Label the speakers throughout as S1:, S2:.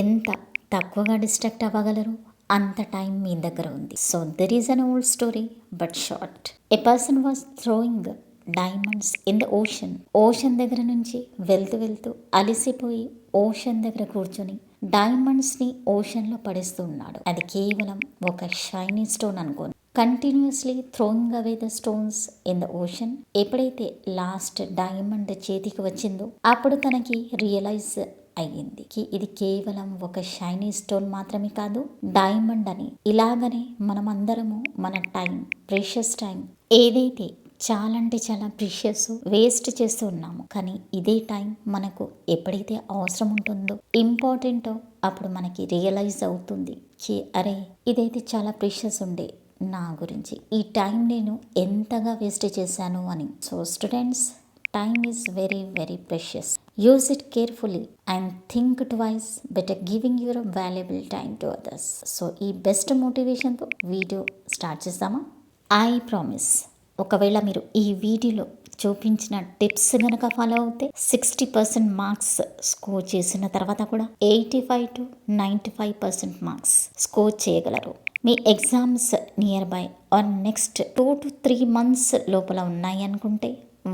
S1: ఎంత తక్కువగా డిస్ట్రాక్ట్ అవ్వగలరు? అంత టైం మీ దగ్గర ఉంది. So there is an old story but short. A person was throwing diamonds in the ocean. Ocean దగ్గర నుంచి వెళ్తూ వెళ్తూ అలసిపోయి ఓషన్ దగ్గర కూర్చొని డైమండ్స్ని ఓషన్లో పడేస్తూ ఉన్నాడు. అది కేవలం ఒక షైనీ స్టోన్ అనుకోను continuously throwing away the stones in the ocean. ఎప్పుడైతే లాస్ట్ డైమండ్ చేతికి వచ్చిందో అప్పుడు తనకి రియలైజ్ అయ్యింది. ఇది కేవలం ఒక షైనీ స్టోన్ మాత్రమే కాదు డైమండ్ అని. ఇలాగనే మనమందరము మన టైం ప్రెషియస్ టైం ఏదైతే చాలా అంటే చాలా ప్రిషియస్ వేస్ట్ చేస్తూ ఉన్నాము కానీ ఇదే టైం మనకు ఎప్పుడైతే అవసరం ఉంటుందో ఇంపార్టెంటో అప్పుడు మనకి రియలైజ్ అవుతుంది. కి అరే ఇదైతే చాలా ప్రిషియస్ ఉండే నా గురించి. ఈ టైం నేను ఎంతగా వేస్ట్ చేశాను అని. So students time is very very precious use it carefully and think twice better giving your valuable time to others so ఈ బెస్ట్ మోటివేషన్తో వీడియో స్టార్ట్ చేస్తామా ఐ ప్రామిస్ ఒకవేళ మీరు ఈ వీడియోలో చూపించిన టిప్స్ కనుక ఫాలో అవుతే సిక్స్టీ పర్సెంట్ మార్క్స్ స్కోర్ చేసిన తర్వాత కూడా eighty five to ninety five percent marks score చేయగలరు. మీ exams nearby or next two to three months లోపల ఉన్నాయి అనుకుంటే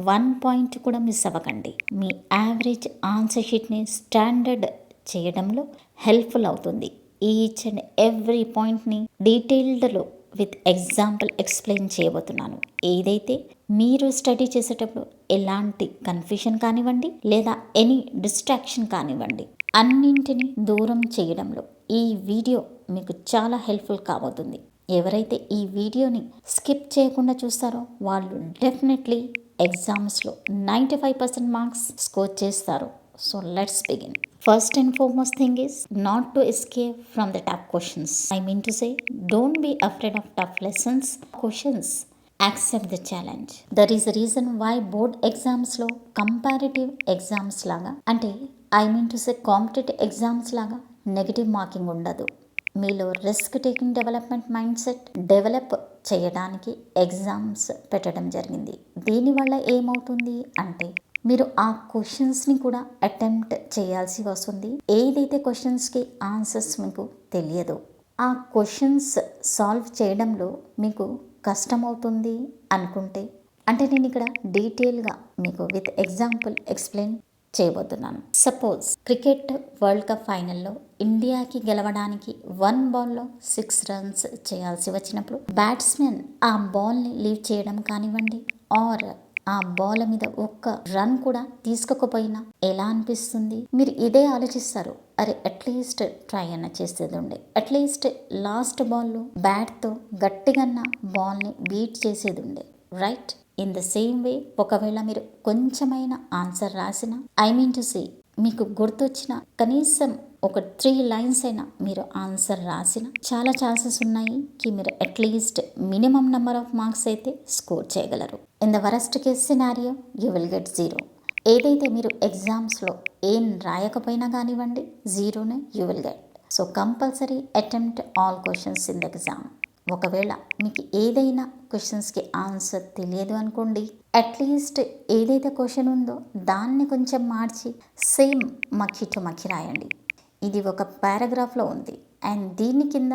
S1: వన్ పాయింట్ కూడా మిస్ అవ్వకండి. మీ యావరేజ్ ఆన్సర్ షీట్ని స్టాండర్డ్ చేయడంలో హెల్ప్ఫుల్ అవుతుంది. ఈచ్ అండ్ ఎవ్రీ పాయింట్ని డీటెయిల్డ్లో విత్ ఎగ్జాంపుల్ ఎక్స్ప్లెయిన్ చేయబోతున్నాను. ఏదైతే మీరు స్టడీ చేసేటప్పుడు ఎలాంటి కన్ఫ్యూషన్ కానివ్వండి లేదా ఎనీ డిస్ట్రాక్షన్ కానివ్వండి అన్నింటినీ దూరం చేయడంలో ఈ వీడియో మీకు చాలా హెల్ప్ఫుల్ కాబోతుంది. ఎవరైతే ఈ వీడియోని స్కిప్ చేయకుండా చూస్తారో వాళ్ళు డెఫినెట్లీ ఎగ్జామ్స్లో ninety five percent marks score చేస్తారు. So let's begin. First and foremost thing is not to escape from the tough questions I mean to say don't be afraid of tough lessons questions accept the challenge there is reason why board ఎగ్జామ్స్లో comparative exams లాగా అంటే I mean to say competitive exams లాగా negative marking ఉండదు. మీలో risk taking development mind set develop చేయడానికి exams పెట్టడం జరిగింది. దీనివల్ల ఏమవుతుంది అంటే మీరు ఆ క్వశ్చన్స్ని కూడా అటెంప్ట్ చేయాల్సి వస్తుంది. ఏదైతే క్వశ్చన్స్కి ఆన్సర్స్ మీకు తెలియదో ఆ క్వశ్చన్స్ సాల్వ్ చేయడంలో మీకు కష్టమవుతుంది అనుకుంటే అంటే నేను ఇక్కడ డీటెయిల్గా మీకు విత్ ఎగ్జాంపుల్ ఎక్స్ప్లెయిన్ చేయబోతున్నాను. సపోజ్ క్రికెట్ వరల్డ్ కప్ ఫైనల్లో ఇండియాకి గెలవడానికి వన్ బాల్లో సిక్స్ రన్స్ చేయాల్సి వచ్చినప్పుడు బ్యాట్స్మెన్ ఆ బాల్ని లీవ్ చేయడం కానివ్వండి ఆర్ ఆ బాల్ మీద ఒక్క రన్ కూడా తీసుకోకపోయినా ఎలా అనిపిస్తుంది? మీరు ఇదే ఆలోచిస్తారు. అరే అట్లీస్ట్ ట్రై అన్న చేసేది ఉండే. అట్లీస్ట్ లాస్ట్ బాల్లో బ్యాట్తో గట్టిగా బాల్ని బీట్ చేసేది ఉండే. Right in the same way ఒకవేళ మీరు కొంచెమైన ఆన్సర్ రాసిన ఐ మీన్ టు సే మీకు గుర్తొచ్చిన కనీసం ఒక త్రీ లైన్స్ అయినా మీరు ఆన్సర్ రాసిన చాలా ఛాన్సెస్ ఉన్నాయి కి మీరు at least minimum number of marks అయితే స్కోర్ చేయగలరు. In the worst case scenario you will get zero ఏదైతే మీరు ఎగ్జామ్స్లో ఏం రాయకపోయినా కానివ్వండి జీరోనే you will get so compulsory attempt all questions in the exam ఒకవేళ మీకు ఏదైనా క్వశ్చన్స్కి ఆన్సర్ తెలియదు అనుకోండి అట్లీస్ట్ ఏదైతే క్వశ్చన్ ఉందో దాన్ని కొంచెం మార్చి సేమ్ మక్కి టు మక్కి రాయండి. ఇది ఒక పారాగ్రాఫ్లో ఉంది. అండ్ దీని కింద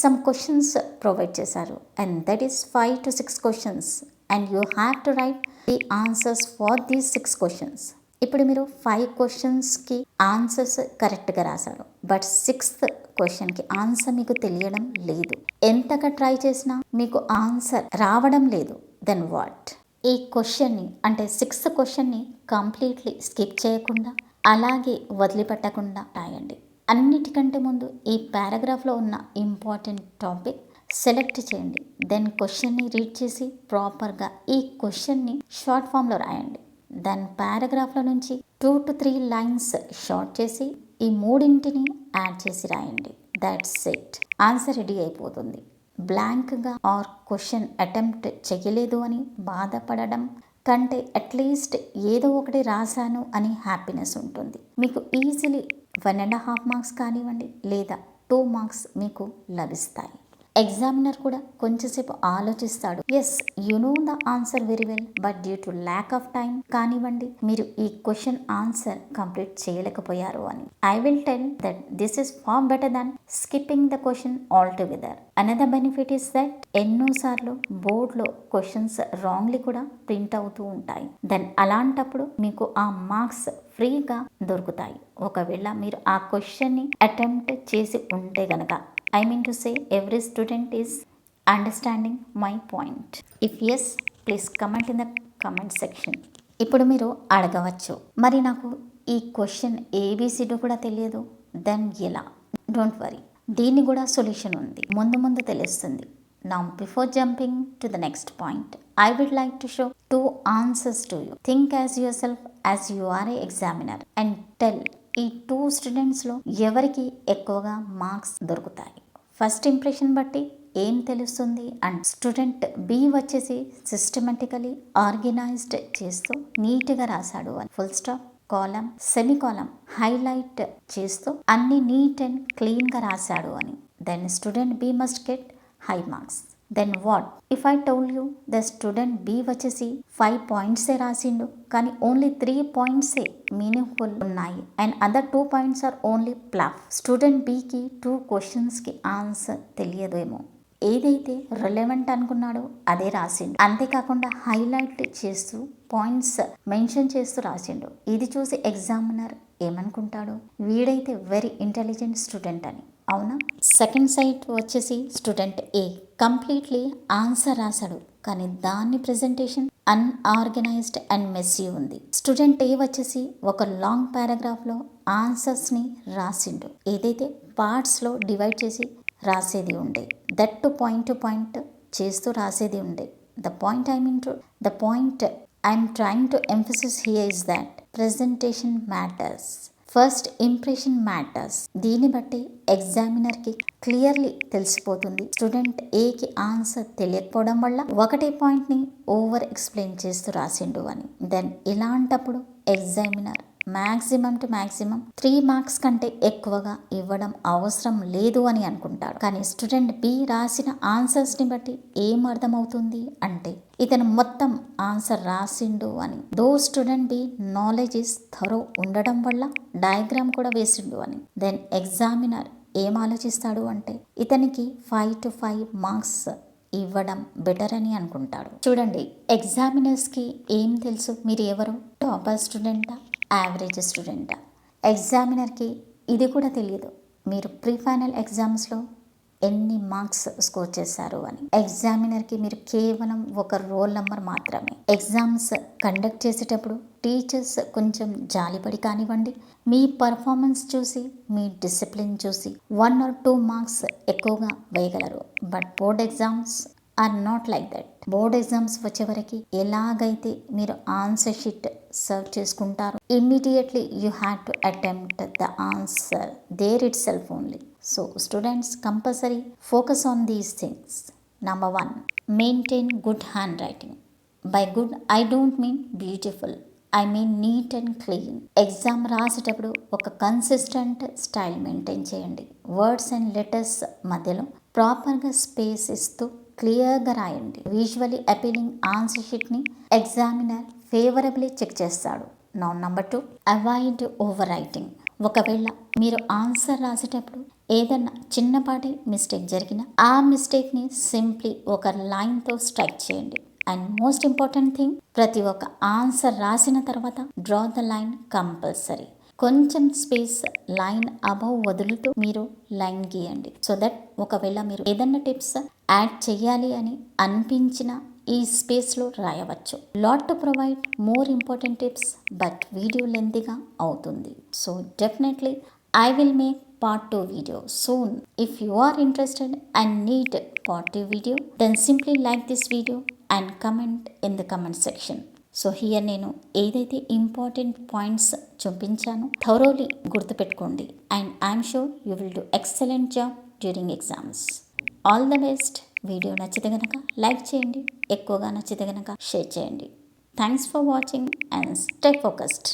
S1: సమ్ క్వశ్చన్స్ ప్రొవైడ్ చేశారు. And that is five to six questions and you have to write the answers for these six questions ఇప్పుడు మీరు ఫైవ్ క్వశ్చన్స్కి ఆన్సర్స్ కరెక్ట్గా రాశారు. బట్ సిక్స్త్ క్వశ్చన్కి ఆన్సర్ మీకు తెలియడం లేదు. ఎంతగా ట్రై చేసినా మీకు ఆన్సర్ రావడం లేదు. దెన్ వాట్ ఈ క్వశ్చన్ని అంటే సిక్స్త్ క్వశ్చన్ని కంప్లీట్లీ స్కిప్ చేయకుండా అలాగే వదిలిపెట్టకుండా రాయండి. అన్నిటికంటే ముందు ఈ పారాగ్రాఫ్లో ఉన్న ఇంపార్టెంట్ టాపిక్ సెలెక్ట్ చేయండి. దెన్ క్వశ్చన్ని రీడ్ చేసి ప్రాపర్గా ఈ క్వశ్చన్ని షార్ట్ ఫామ్లో రాయండి. దెన్ పారాగ్రాఫ్లో నుంచి two to three lines short చేసి ఈ మూడింటిని యాడ్ చేసి రాయండి. దాట్స్ ఇట్ ఆన్సర్ రెడీ అయిపోతుంది. బ్లాంక్గా ఆర్ క్వశ్చన్ అటెంప్ట్ చేయలేదు అని బాధపడడం కంటే అట్లీస్ట్ ఏదో ఒకటి రాశాను అని హ్యాపీనెస్ ఉంటుంది. మీకు easily one and half marks కానివ్వండి లేదా టూ మార్క్స్ మీకు లభిస్తాయి. ఎగ్జామినర్ కూడా కొంచెంసేపు ఆలోచిస్తాడు. Yes you know the answer very well but due to lack of time కానివ్వండి మీరు ఈ క్వశ్చన్ ఆన్సర్ కంప్లీట్ చేయలేకపోయారు అని. I will tell that this is far better than skipping the question all together another benefit is that ఎన్నోసార్లు బోర్డులో questions wrongly కూడా print అవుతూ ఉంటాయి. దెన్ అలాంటప్పుడు మీకు ఆ మార్క్స్ ఫ్రీగా దొరుకుతాయి. ఒకవేళ మీరు ఆ క్వశ్చన్ని అటెంప్ట్ చేసి ఉంటే గనక. I mean to say every student is understanding my point if yes please comment in the comment section ఇప్పుడు మీరు అడగవచ్చు. మరి నాకు ఈ క్వశ్చన్ ఏబిసిడీ కూడా తెలియదు. దెన్ ఎలా? డోంట్ వరీ దీన్ని కూడా సొల్యూషన్ ఉంది. ముందు ముందు తెలుస్తుంది. నా before jumping to the next point I would like to show two answers to you think as yourself as you are a examiner and tell ఈ టూ స్టూడెంట్స్లో ఎవరికి ఎక్కువగా మార్క్స్ దొరుకుతాయి? ఫస్ట్ ఇంప్రెషన్ బట్టి ఏం తెలుస్తుంది? అండ్ స్టూడెంట్ బి వచ్చేసి systematically organised చేస్తూ నీట్గా రాశాడు అని. Full stop colon semicolon highlight చేస్తూ అన్ని నీట్ అండ్ క్లీన్గా రాశాడు అని. Then student B must get high marks then what if I told you the student B వచ్చేసి ఫైవ్ పాయింట్సే రాసిండు కానీ ఓన్లీ త్రీ పాయింట్సే మీనింగ్ఫుల్ ఉన్నాయి and other two points are only flop student బికి టూ క్వశ్చన్స్కి ఆన్సర్ తెలియదేమో ఏదైతే రిలవెంట్ అనుకున్నాడో అదే రాసిండు. అంతేకాకుండా హైలైట్ చేస్తూ పాయింట్స్ మెన్షన్ చేస్తూ రాసిండు. ఇది చూసి ఎగ్జామినర్ ఏమనుకుంటాడు? వీడైతే వెరీ ఇంటెలిజెంట్ స్టూడెంట్ అని. అవునా? సెకండ్ సైట్ వచ్చేసి స్టూడెంట్ ఏ కంప్లీట్లీ ఆన్సర్ రాశాడు కానీ దాని ప్రెజెంటేషన్ అన్ఆర్గనైజ్డ్ అండ్ మెస్సీ ఉంది. స్టూడెంట్ ఏ వచ్చేసి ఒక లాంగ్ పారాగ్రాఫ్లో ఆన్సర్స్ని రాసిండు. ఏదైతే పార్ట్స్లో డివైడ్ చేసి రాసేది ఉండే that to point to point చేస్తూ రాసేది ఉండే. The point I mean to the point I'm trying to emphasis here is that. Presentation matters. First impression matters. దీన్ని బట్టి ఎగ్జామినర్కి క్లియర్లీ తెలిసిపోతుంది. స్టూడెంట్ ఏకి ఆన్సర్ తెలియకపోవడం వల్ల ఒకటే పాయింట్ని ఓవర్ ఎక్స్ప్లెయిన్ చేస్తూ రాసిండు అని. దెన్ ఇలాంటప్పుడు examiner maximum two maximum three marks కంటే ఎక్కువగా ఇవ్వడం అవసరం లేదు అని అనుకుంటాడు. కానీ స్టూడెంట్ బి రాసిన ఆన్సర్స్ని బట్టి ఏం అర్థమవుతుంది అంటే ఇతను మొత్తం ఆన్సర్ రాసిండు అని. Though student be knowledge is thorough ఉండడం వల్ల డయాగ్రామ్ కూడా వేసిండు అని. దెన్ ఎగ్జామినర్ ఏం ఆలోచిస్తాడు అంటే ఇతనికి ఫైవ్ టు ఫైవ్ మార్క్స్ ఇవ్వడం బెటర్ అని అనుకుంటాడు. చూడండి ఎగ్జామినర్స్కి ఏం తెలుసు? మీరు ఎవరు? టాపర్ స్టూడెంటా? యావరేజ్ స్టూడెంటా ఎగ్జామినర్కి ఇది కూడా తెలియదు మీరు ప్రీ ఫైనల్ ఎగ్జామ్స్లో ఎన్ని మార్క్స్ స్కోర్ చేశారు అని. ఎగ్జామినర్కి మీరు కేవలం ఒక రోల్ నెంబర్ మాత్రమే. ఎగ్జామ్స్ కండక్ట్ చేసేటప్పుడు టీచర్స్ కొంచెం జాలిపడి కానివ్వండి. మీ పర్ఫార్మెన్స్ చూసి మీ డిసిప్లిన్ చూసి వన్ ఆర్ టూ మార్క్స్ ఎక్కువగా వేయగలరు. But board exams are not like that. Board exams వచ్చేవరకు ఎలాగైతే మీరు ఆన్సర్ షీట్ సర్వ్ చేసుకుంటారో immediately you have to attempt the answer there itself only. So students compulsory focus on these things. Number one maintain good handwriting. By good I don't mean beautiful I mean neat and clean exam రాసేటప్పుడు ఒక consistent style maintain చేయండి. Words and letters మధ్యలో ప్రాపర్గా space ఇస్తూ క్లియర్గా రాయండి. Visually appealing answer షీట్ని examiner favourably check చేస్తాడు. నా number two avoid overwriting ఒకవేళ మీరు ఆన్సర్ రాసేటప్పుడు ఏదన్నా చిన్నపాటి మిస్టేక్ జరిగినా ఆ మిస్టేక్ని సింప్లీ ఒక లైన్తో స్ట్రైక్ చేయండి. అండ్ మోస్ట్ ఇంపార్టెంట్ థింగ్ ప్రతి ఒక్క ఆన్సర్ రాసిన తర్వాత డ్రా ద లైన్ కంపల్సరీ కొంచెం స్పేస్ లైన్ అబవ్ వదులుతూ మీరు లైన్ గీయండి సో దట్ ఒకవేళ మీరు ఏదన్నా టిప్స్ యాడ్ చేయాలి అని అనిపించిన ఈ స్పేస్లో రాయవచ్చు lot to provide more important tips but video లెంతీగా అవుతుంది so definitely I will make part 2 video soon. If you are interested and need part 2 video, then simply like this video and comment in the comment section. So here నేను ఏదైతే important points చూపించానో thoroughly గుర్తుపెట్టుకోండి. And I'm sure you will do excellent job during exams all the best video నచ్చితే గనక like చేయండి. ఎక్కువగా నచ్చితే గనక షేర్ చేయండి. Thanks for watching and stay focused